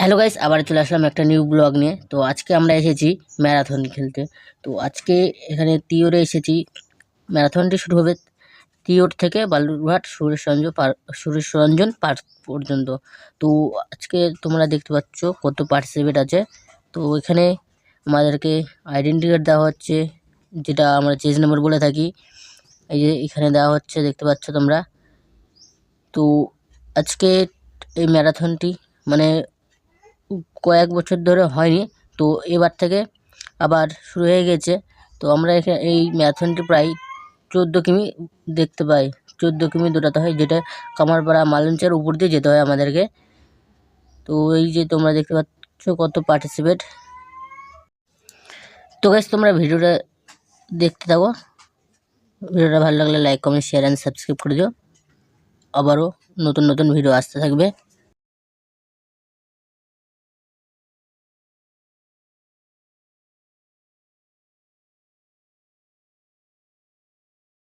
Hello guys আবার চলে আসলাম একটা নিউ ব্লগ নিয়ে। তো আজকে আমরা এসেছি ম্যারাথন খেলতে। তো আজকে এখানে তিওরে এসেছি। ম্যারাথনটি শুরু হবে তিওর থেকে বালুরঘাট সুরেশরঞ্জন পার্ক সুরেশরঞ্জন পার্ক পর্যন্ত। তো আজকে তোমরা দেখতে পাচ্ছ কত পার্টিসিপেট আছে। তো এখানে আমাদেরকে আইডেন্টি কার্ড দেওয়া হচ্ছে, যেটা আমরা চেজ নাম্বার বলে থাকি। এই যে এখানে দেওয়া হচ্ছে, দেখতে পাচ্ছ তোমরা। তো আজকে এই ম্যারাথনটি মানে কয়েক বছর ধরে হয়নি। তো এবার থেকে আবার শুরু হয়ে গেছে। তো আমরা এখানে এই ম্যারাথনটি প্রায় চোদ্দ কিমি দেখতে পাই। চোদ্দ কিমি দৌড়াতে হয়, যেটা কামারপাড়া মালঞ্চের উপর দিয়ে যেতে হয় আমাদেরকে। তো এই যে তোমরা দেখতে পাচ্ছ কত পার্টিসিপেট তো গাইস তোমরা ভিডিওটা দেখতে থাকো। ভিডিওটা ভালো লাগলে like comment share and subscribe করে দিও। আবারও নতুন নতুন ভিডিও আসতে থাকবে।